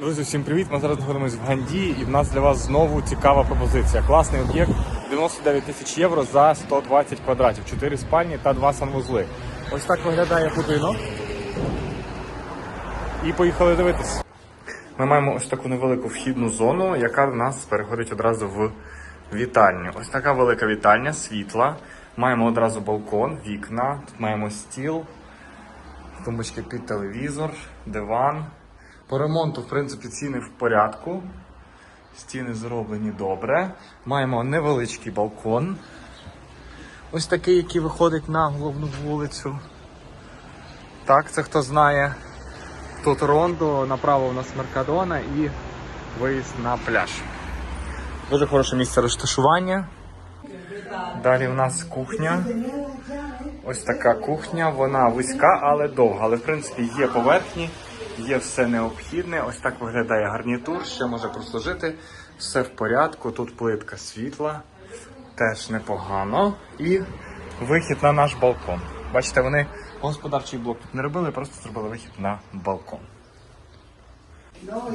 Друзі, всім привіт! Ми зараз знаходимося в Ганді і в нас для вас знову цікава пропозиція. Класний об'єкт 99 тисяч євро за 120 квадратів, 4 спальні та 2 санвузли. Ось так виглядає будинок. І поїхали дивитись. Ми маємо ось таку невелику вхідну зону, яка в нас переходить одразу в вітальню. Ось така велика вітальня, світла. Маємо одразу балкон, вікна, тут маємо стіл, тумбочки під телевізор, диван. По ремонту, в принципі, ціни в порядку. Стіни зроблені добре. Маємо невеличкий балкон. Ось такий, який виходить на головну вулицю. Так, це хто знає. Тут рондо, направо у нас Меркадона і виїзд на пляж. Дуже хороше місце розташування. Далі у нас кухня. Ось така кухня, вона вузька, але довга. Але в принципі є поверхні, є все необхідне. Ось так виглядає гарнітур, ще може прослужити. Все в порядку. Тут плитка світла, теж непогано. І вихід на наш балкон. Бачите, вони господарчий блок тут не робили, просто зробили вихід на балкон.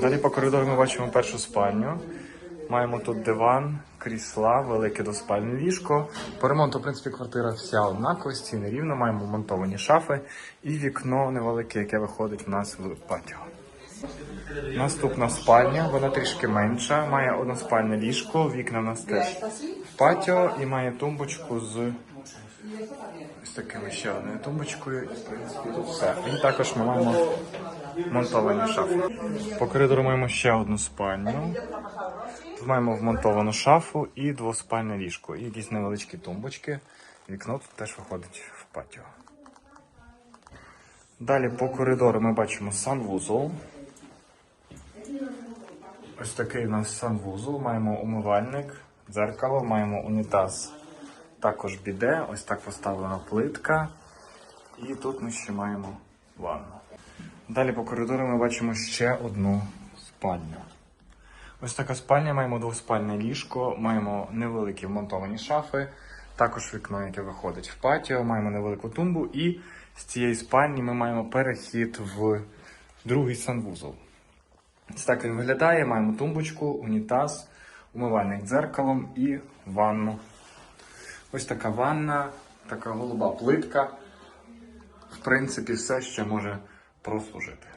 Далі по коридору ми бачимо першу спальню. Маємо тут диван, крісла, велике двоспальне ліжко. По ремонту, в принципі, квартира вся однакова, стіни рівно, маємо монтовані шафи і вікно невелике, яке виходить в нас в патіо. Наступна спальня, вона трішки менша, має односпальне ліжко, вікна в нас теж в патіо і має тумбочку з ось такою ще одною тумбочкою. І, в принципі, тут все. І також ми маємо монтовані шафи. По коридору маємо ще одну спальню. Тут маємо вмонтовану шафу і двоспальне ліжко, і якісь невеличкі тумбочки. Вікно тут теж виходить в патіо. Далі по коридору ми бачимо санвузол. Ось такий у нас санвузол. Маємо умивальник, дзеркало, маємо унітаз, також біде. Ось так поставлена плитка. І тут ми ще маємо ванну. Далі по коридору ми бачимо ще одну спальню. Ось така спальня, маємо двоспальне ліжко, маємо невеликі вмонтовані шафи, також вікно, яке виходить в патіо, маємо невелику тумбу, і з цієї спальні ми маємо перехід в другий санвузол. Ось так він виглядає. Маємо тумбочку, унітаз, умивальник дзеркалом і ванну. Ось така ванна, така голуба плитка. В принципі, все ще може прослужити.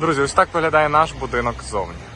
Друзі, ось так виглядає наш будинок ззовні.